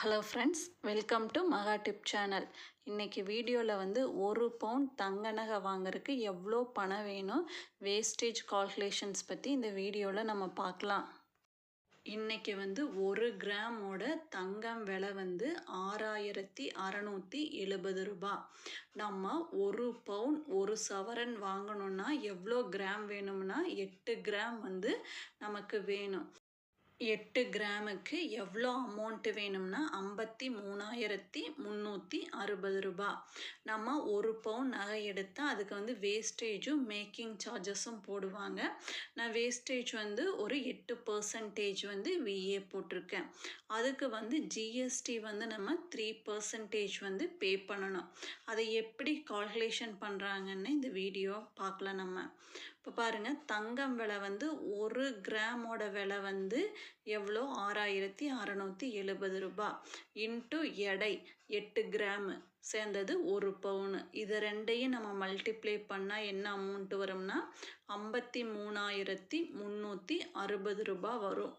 Hello friends welcome to Maha tip channel இன்றைக்கி வீடியோவில் வந்து ஒரு பவுண்ட் தங்க நகை வாங்குறதுக்கு எவ்வளோ பணம் வேணும் வேஸ்டேஜ் கால்குலேஷன்ஸ் பற்றி இந்த வீடியோவில் நம்ம பார்க்கலாம். இன்றைக்கி வந்து ஒரு கிராமோட தங்கம் விலை வந்து ஆறாயிரத்தி அறநூற்றி எழுபது ரூபா. நம்ம ஒரு பவுன் ஒரு சவரன் வாங்கணுன்னா எவ்வளோ கிராம் வேணும்னா எட்டு கிராம் வந்து நமக்கு வேணும். எட்டு கிராமுக்கு எவ்வளோ அமௌண்ட்டு வேணும்னா ஐம்பத்தி மூணாயிரத்தி முந்நூற்றி அறுபது ரூபா. நம்ம ஒரு பவுன் நகை எடுத்தால் அதுக்கு வந்து வேஸ்டேஜும் மேக்கிங் சார்ஜஸும் போடுவாங்க. நான் வேஸ்டேஜ் வந்து ஒரு எட்டு பர்சன்டேஜ் வந்து விஏ போட்டிருக்கேன். அதுக்கு வந்து ஜிஎஸ்டி வந்து நம்ம த்ரீ பர்சன்டேஜ் வந்து பே பண்ணணும். அதை எப்படி கால்குலேஷன் பண்ணுறாங்கன்னு இந்த வீடியோ பார்க்கலாம் நம்ம. இப்போ பாருங்கள் தங்கம் விலை வந்து ஒரு கிராமோட விலை வந்து எவ்வளோ? ஆறாயிரத்தி அறநூற்றி எழுபது ரூபாய் இன்ட்டு எடை எட்டு கிராமு சேர்ந்தது ஒரு பவுனு இதை ரெண்டையும் நம்ம மல்டிப்ளை பண்ணால் என்ன அமௌண்ட் வரும்னா ஐம்பத்தி மூணாயிரத்தி முந்நூற்றி அறுபது ரூபாய் வரும்.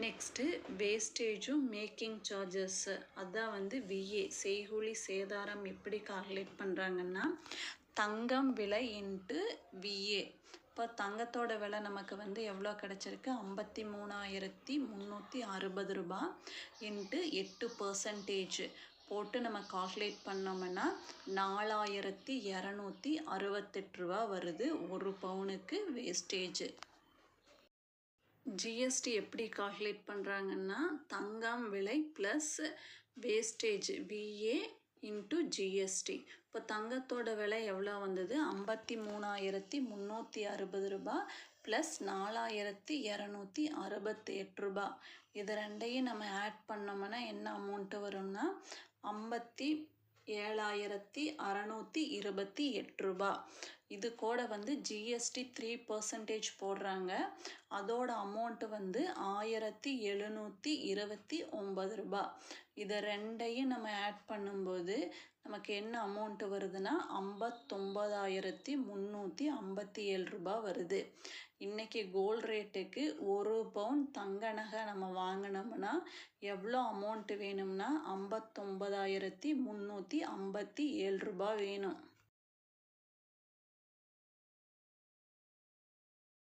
நெக்ஸ்ட்டு வேஸ்டேஜும் மேக்கிங் சார்ஜஸ்ஸு அதான் வந்து விஏ செய்கூலி சேதாரம் எப்படி கால்குலேட் பண்ணுறாங்கன்னா தங்கம் விலை இன்ட்டு விஏ இப்போ தங்கத்தோட விலை நமக்கு வந்து எவ்வளோ கிடச்சிருக்கு? ஐம்பத்தி மூணாயிரத்தி முந்நூற்றி அறுபது ரூபா இன்ட்டு எட்டு பர்சன்டேஜ் போட்டு நம்ம கால்குலேட் பண்ணோம்னா நாலாயிரத்தி இரநூத்தி அறுபத்தெட்டு ரூபா வருது. ஒரு பவுனுக்கு வேஸ்டேஜ் ஜிஎஸ்டி எப்படி கால்குலேட் பண்ணுறாங்கன்னா தங்கம் விலை plus wastage VA into GST இப்போ தங்கத்தோட விலை எவ்வளோ வந்தது? ஐம்பத்தி மூணாயிரத்தி முந்நூற்றி அறுபது ரூபா ப்ளஸ் நாலாயிரத்தி இரநூத்தி அறுபத்தி எட்டு ரூபா. இது ரெண்டையும் நம்ம ஆட் பண்ணோம்னா என்ன அமௌண்ட்டு வரும்னா ஐம்பத்தி ஏழாயிரத்தி அறநூற்றி இருபத்தி எட்டு ரூபா. இது கூட வந்து ஜிஎஸ்டி த்ரீ பர்சன்டேஜ் போடுறாங்க. அதோட அமௌண்ட்டு வந்து ஆயிரத்தி எழுநூற்றி இருபத்தி ஒம்பது ரூபா. இதை ரெண்டையும் நம்ம ஆட் பண்ணும்போது நமக்கு என்ன அமௌண்ட்டு வருதுன்னா ஐம்பத்தொம்பதாயிரத்தி முந்நூற்றி ஐம்பத்தி ஏழு ரூபா வருது. இன்றைக்கி கோல்ட் ரேட்டுக்கு ஒரு பவுன் தங்க நகை நம்ம வாங்கினோம்னா எவ்வளோ அமௌண்ட்டு வேணும்னா ஐம்பத்தொம்பதாயிரத்தி முந்நூற்றி ஐம்பத்தி ஏழு ரூபா வேணும்.